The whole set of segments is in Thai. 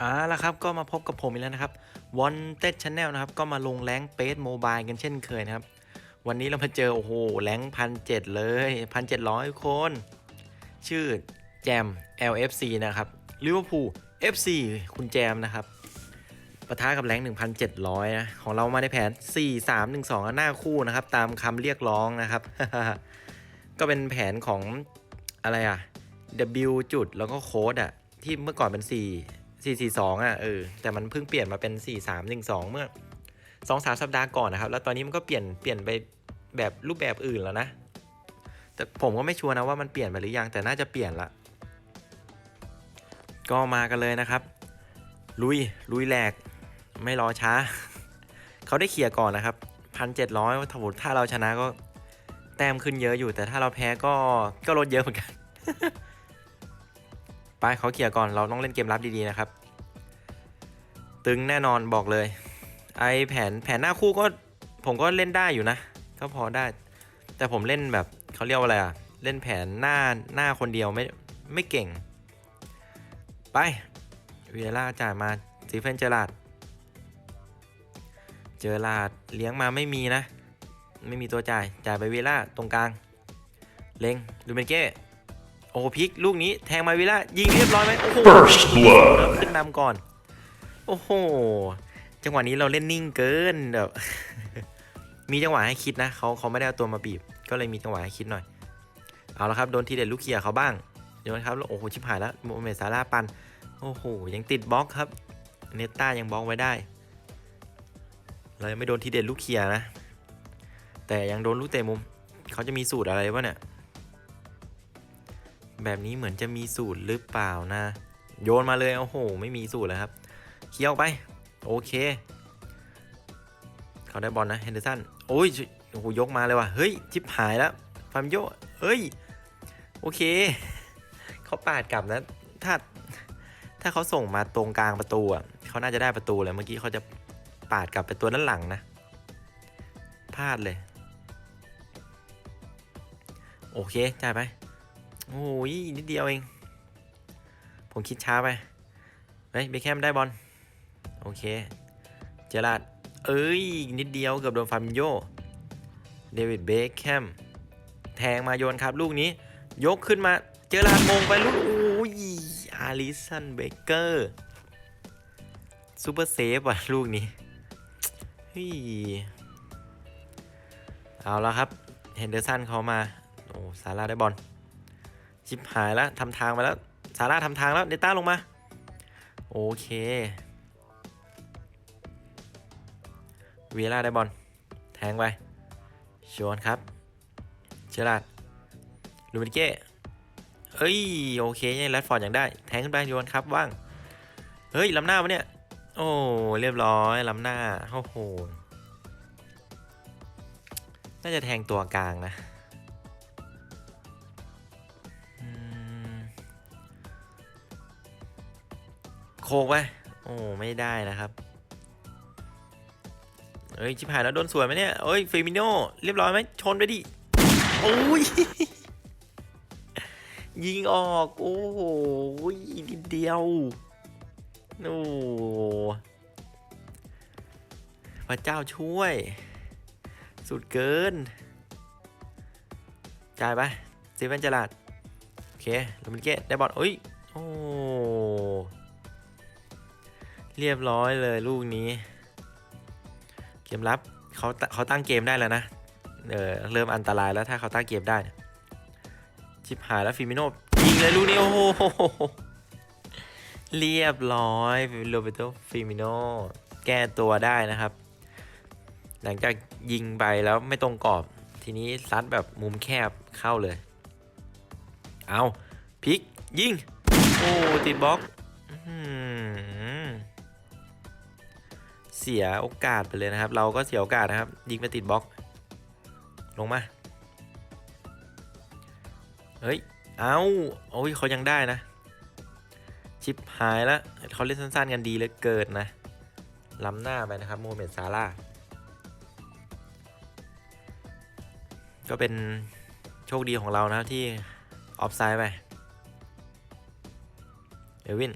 อ่าแล้วครับก็มาพบกับผมอีกแล้วนะครับ Wanted Channel นะครับ ก็มาลงแรงเปสโมบายกันเช่นเคยนะครับ วันนี้เรามาเจอ โอ้โหแรงพันเเลยพันเจ็ดร้อยคน ชื่อแจม LFC นะครับลิเวอร์พูล FC คุณแจมนะครับปะทะกับแรง1,700นะของเรามาในแผน 4 3 1 2 หน้าคู่นะครับ ตามคำเรียกร้องนะครับ ก็เป็นแผนของอะไรอะ W จุดแล้วก็โค้ดอะที่เมื่อก่อนเป็น4 4 4 2อะเออแต่มันเพิ่งเปลี่ยนมาเป็น 4 3 1 2 เมื่อ2 3สัปดาห์ก่อนนะครับ แล้วตอนนี้มันก็เปลี่ยนเปลี่ยนไปแบบรูปแบบอื่นแล้วนะ แต่ผมก็ไม่ชัวร์นะว่ามันเปลี่ยนไปหรือยังแต่น่าจะเปลี่ยนละ ก็มากันเลยนะครับ ลุยลุยแหลก ไม่รอช้า เขาได้เคลียร์ก่อนนะครับพันเจ็ดร้อยถ้าถ้าเราชนะก็แต้มขึ้นเยอะอยู่ แต่ถ้าเราแพ้ก็ก็ลดเยอะเหมือนกัน ไปเขาเคลียร์ก่อนเราต้องเล่นเกมรับดีๆนะครับ ตึงแน่นอนบอกเลย ไอแผนแผนหน้าคู่ก็ผมก็เล่นได้อยู่นะ ก็พอได้ แต่ผมเล่นแบบเขาเรียกว่าอะไรอะเล่นแผนหน้าหน้าคนเดียวไม่ไม่เก่ง ไปเวียร่าจ่ายมาซีเฟนเจอราดเจอราดเลี้ยงมาไม่มีนะ ไม่มีตัวจ่าย จ่ายไปเวียร่าตรงกลาง เล็งดูเมนเก้ โอ้โหพลิกลูกนี้แทงมาเวียร่ายิงเรียบร้อยไหมโอ้โห First blood เริ่มขึ้นนำก่อน โอ้โห จังหวะนี้เราเล่นนิ่งเกินแบบมีจังหวะให้คิดนะเขาเขาไม่ได้เอาตัวมาบีบ ก็เลยมีจังหวะให้คิดหน่อย เอาละครับโดนทีเด็ดลูกเคียร์เขาบ้างเดี๋ยวนะครับโอ้โหชิบหายแล้วโมเมดซาร่าปันโอ้โหยังติดบล็อกครับเนต้ายังบล็อกไว้ได้เรายังไม่โดนทีเด็ดลูกเคียร์นะ แต่ยังโดนลูกเตะมุมเขาจะมีสูตรอะไรวะเนี่ย แบบนี้เหมือนจะมีสูตรหรือเปล่านะ โยนมาเลยโอ้โห ไม่มีสูตรเลยครับ เคี้ยวไป โอเค เขาได้บอลนะเฮนเดอร์สันโอ้ยโอ้โหยกมาเลยว่ะ เฮ้ยชิบหายแล้วฟาร์มโยเฮ้ย โอเค เขาปาดกลับนะ ถ้า ถ้าเขาส่งมาตรงกลางประตูอะเขาน่าจะได้ประตูเลยเมื่อกี้เขาจะปาดกลับไปตัวด้านหลังนะพลาดเลย โอเคจ่ายไป โอ้ยนิดเดียวเอง ผมคิดช้าไปเฮ้ยเบคแฮมได้บอลโอเค เจอราดเอ้ย นิดเดียวเกือบโดนฟามินโยเดวิดเบคแฮมแทงมาโยนครับ ลูกนี้ ยกขึ้นมาเจอราดมงไปลูกโอ้ยอาริสันเบเกอร์ซูเปอร์เซฟว่ะ ลูกนี้เฮ้ยเอาแล้วครับ เฮนเดอร์สันเขามา โอ้ซาร่าได้บอล ชิบหายแล้วทำทางมาแล้วซาร่าทำทางแล้วเดต้าลงมา โอเคเวียร่าได้บอลแทงไปชวนครับเชลาดลูมิเก้เอ้ยโอเคยังแรดฟอร์ดยังได้ แทงขึ้นไปโยนครับว่าง เฮ้ยล้ำหน้าวะเนี่ย โอ้เรียบร้อยล้ำหน้าโอ้โหน่าจะแทงตัวกลางนะ โคกไปโอ้ไม่ได้นะครับเอ้ยชิบหายแล้วโดนสวยไหมเนี่ยเอ้ยเฟมิโนเรียบร้อยไหมชนไปดิโอ้ยยิงออกโอ้โหนิดเดียวโอ้พระเจ้าช่วย สุดเกิน จ่ายไปซีเวนจลาดโอเคลูมินเกตได้บอลเอ้ยโอ้ เรียบร้อยเลยลูกนี้ เกมรับเขาเขาตั้งเกมได้แล้วนะ เออเริ่มอันตรายแล้วถ้าเขาตั้งเกมได้ ชิบหายแล้วฟิมิโนยิงเลยลูกนี้โอ้โหเรียบร้อยโรเบโตฟิมิโนแก้ตัวได้นะครับ หลังจากยิงไปแล้วไม่ตรงกรอบ ทีนี้ซัดแบบมุมแคบเข้าเลย เอาพลิกยิง โอ้ติดบล็อก อื้อหือเสียโอกาสไปเลยนะครับ เราก็เสียโอกาสนะครับ ยิงไปติดบล็อก ลงมา เฮ้ย เอาโอ้ยเขายังได้นะ ชิปหายแล้วเขาเล่นสั้นๆกันดีเลยเกินนะ ล้ำหน้าไปนะครับโมเมดซาร่า ก็เป็นโชคดีของเรานะครับที่ออฟไซด์ไป เอวิน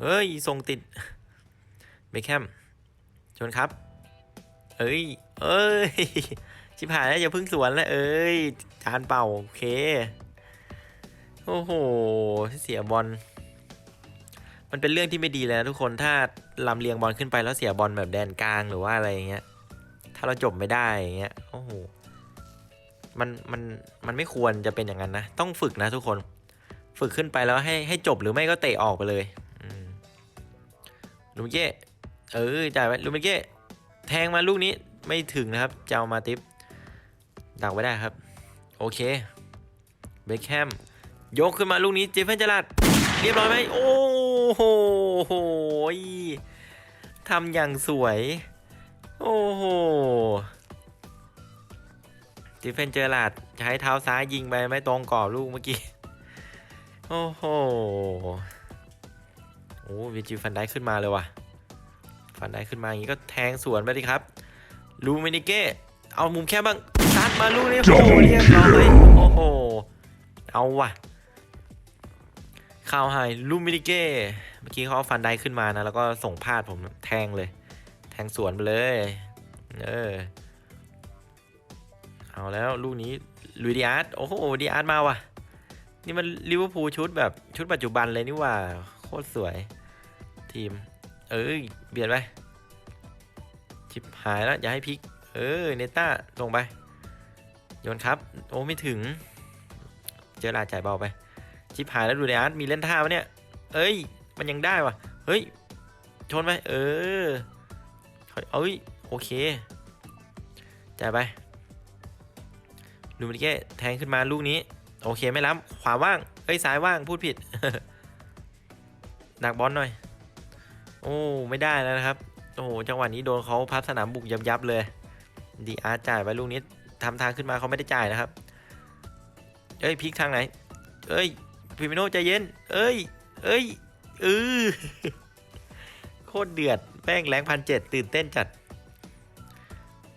เฮ้ย ส่งติด เบคแคมชนครับ เอ้ย เอ้ย ชิบหายแล้วอย่าพึ่งสวนแล้วเอ้ย จานเป่า โอเค โอ้โห เสียบอล มันเป็นเรื่องที่ไม่ดีเลยนะทุกคน ถ้าลำเลียงบอลขึ้นไปแล้วเสียบอลแบบแดนกลางหรือว่าอะไรอย่างเงี้ย ถ้าเราจบไม่ได้อย่างเงี้ย โอ้โห มัน มัน มันไม่ควรจะเป็นอย่างนั้นนะ ต้องฝึกนะทุกคน ฝึกขึ้นไปแล้วให้ให้จบหรือไม่ก็เตะออกไปเลยลูมิเก้ เออจ่ายไปลูเมเก้แทงมาลูกนี้ไม่ถึงนะครับจะเอามาติปดักไว้ได้ครับ โอเคเบคแฮมยกขึ้นมาลูกนี้เจฟเฟนจลัดเรียบร้อยไหมโอ้โหทำอย่างสวย โอ้โหเจฟเฟนเจอร์ลาดใช้เท้าซ้ายยิงไปไม่ตรงกรอบลูกเมื่อกี้ โอ้โหโอ้วิจิฟันได้ขึ้นมาเลยว่ะ ฟันได้ขึ้นมาอย่างนี้ก็แทงสวนไปดิครับ ลูมินิเก้เอามุมแคบบ้างซัดมาลูกนี้โอ้โหเรียบร้อยโอ้โห เอาว่ะข่าวไฮลูมินิเก้เมื่อกี้เขาเอาฟันได้ขึ้นมานะ แล้วก็ส่งพาดผมแทงเลย แทงสวนไปเลย เออ เอาแล้วลูกนี้ลุยดิอาร์ตโอ้โหดิอาร์ตมาว่ะ นี่มันลิเวอร์พูลชุดแบบชุดปัจจุบันเลยนี่หว่า โคตรสวยทีม เอ้ยเบียดไปชิบหายแล้วอย่าให้พลิก เออเนต้าลงไป โยนครับ โอ้ไม่ถึง เจอลาจ่ายเบาไป ชิบหายแล้วดูในอาร์ตมีเล่นท่าปะเนี่ย เอ้ย มันยังได้วะเฮ้ย ชนไหมเออเอ้ย โอเค จ่ายไป ดูมิเก้แทงขึ้นมาลูกนี้ โอเคไม่ล้ำขวาว่าง เอ้ยซ้ายว่างพูดผิด ดักบอลหน่อย โอ้ไม่ได้แล้วนะครับ โอ้โหจังหวะนี้โดนเขาพับสนามบุกยับยับเลย ดีอาร์จ่ายไปลูกนี้ทำทางขึ้นมาเขาไม่ได้จ่ายนะครับ เอ้ยพลิกทางไหน เอ้ยพิมิโนใจเย็น เอ้ย เอ้ยเออโคตรเดือดแป้งแรงพันเจ็ดตื่นเต้นจัด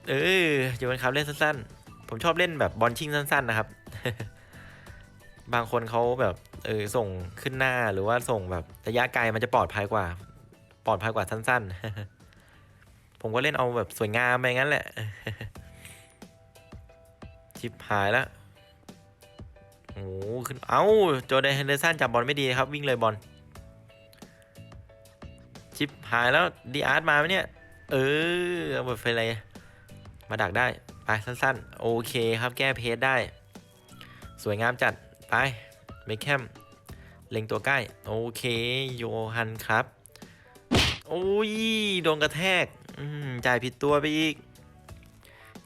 เอออยู่บนครับเล่นสั้นๆ ผมชอบเล่นแบบบอลชิงสั้นๆนะครับ บางคนเขาแบบเออส่งขึ้นหน้าหรือว่าส่งแบบระยะไกลมันจะปลอดภัยกว่า ปลอดภัยกว่าสั้น ๆ ผมก็เล่นเอาแบบสวยงามไปงั้นแหละ ชิบหายแล้วโอ้โหขึ้น เอ้า โจเดนเฮนเดอร์สันจับบอลไม่ดีครับ วิ่งเลยบอล ชิบหายแล้วดีอาร์ตมาไหมเนี่ย เออเอาหมดไฟเลยมาดักได้ ไปสั้น ๆ โอเคครับแก้เพจได้ สวยงามจัด ไปเมคแคมเล็งตัวใกล้ โอเค โยฮันครับ โอ้ยโดนกระแทก อืมจ่ายผิดตัวไปอีก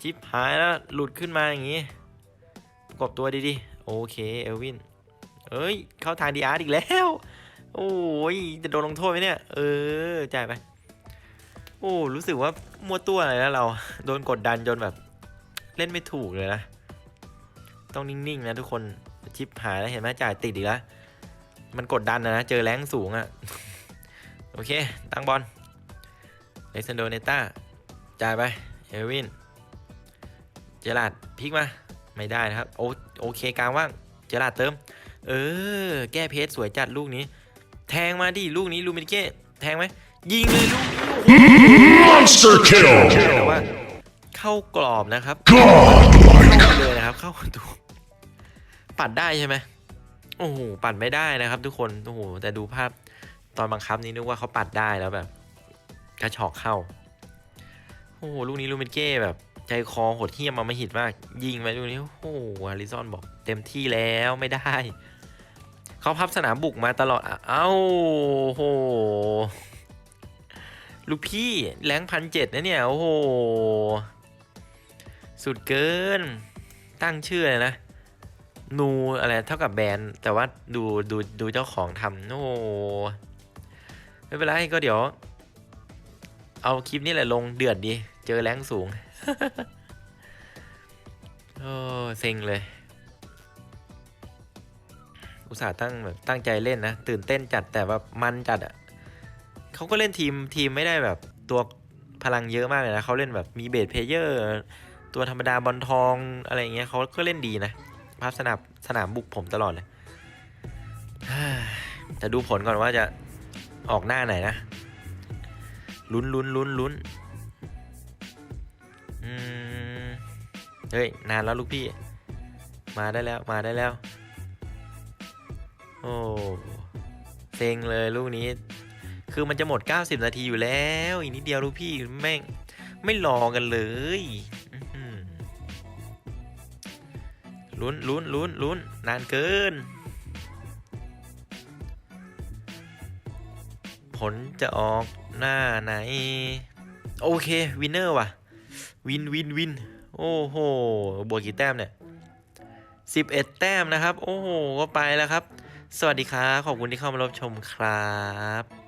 ชิปหายแล้ว หลุดขึ้นมาอย่างงี้ประกบตัวดีๆ โอเค เอลวิน เอ้ย เข้าทางดีอาร์อีกแล้ว โอ้ย จะโดนลงโทษไหมเนี่ย เออ จ่ายไป โอ้ รู้สึกว่ามัวตัวอะไรแล้วเรา โดนกดดันจนแบบ เล่นไม่ถูกเลยนะ ต้องนิ่งๆนะทุกคน ชิปหายแล้วเห็นไหมจ่ายติดอีกแล้ว มันกดดันนะ เจอแรงสูงอะ่ะ โอเค ตั้งบอลเล็กซานโดเนต้าจ่ายไป เอลวิน เจลาดพลิกมา ไม่ได้นะครับ โอโอเคกลางว่าง เจลาดเติม เออ แก้เพจสวยจัดลูกนี้ แทงมาดิ ลูกนี้ลูมินิเก้ แทงไหม ยิงเลยลูกนี้ Monster แต่ว่า kill! เข้ากรอบนะครับ Godlike! เข้าเลยนะครับ เข้าประตูปัดได้ใช่ไหมโอ้โห ปัดไม่ได้นะครับทุกคน โอ้โห แต่ดูภาพ ตอนบังคับนี้นึกว่าเขาปัดได้แล้วแบบกระชอกเข้า โอ้โหลูกนี้ลูมินเก้แบบ ใจคอหดเหี้ยมมาไม่หิดมาก ยิงไปลูกนี้ โอ้โหอาริซอนบอกเต็มที่แล้วไม่ได้ เขาพับสนามบุกมาตลอด เอ้าโอ้โหลูกพี่แรงพันเจ็ดนะเนี่ย โอ้โห สุดเกิน ตั้งชื่อเลยนะนูอะไรเท่ากับแบรนด์แต่ว่าดูดูดูเจ้าของทำโอ้ ไม่เป็นไรก็เดี๋ยว เอาคลิปนี้แหละลงเดือดดี เจอแรงสูง โอ้เซ็งเลย อุตส่าห์ตั้งแบบตั้งใจเล่นนะ ตื่นเต้นจัดแต่ว่ามันจัดอะ่ะเขาก็เล่นทีมทีมไม่ได้แบบตัวพลังเยอะมากเลยนะเขาเล่นแบบมีเบสเพลเยอร์ ตัวธรรมดาบอลทองอะไรเงี้ยเขาก็เล่นดีนะภาพสนามสนามบุกผมตลอดเลยแต่ดูผลก่อนว่าจะ ออกหน้าไหนนะ ลุ้นลุ้นลุ้นลุ้นอืมเฮ้ย นานแล้วลูกพี่ มาได้แล้วมาได้แล้ว โอ้เซ็งเลยลูกนี้ คือมันจะหมด 90 นาทีอยู่แล้ว อีกนิดเดียวลูกพี่แม่งไม่รอกันเลยลุ้นลุ้นลุ้นลุ้นนานเกิน ลจะออกหน้าไหน โอเค วินเนอร์ว่ะ วินวินวิน โอ้โห บวกกี่แต้มเนี่ย11แต้มนะครับ โอ้โห ก็ไปแล้วครับ สวัสดีครับ ขอบคุณที่เข้ามารับชมครับ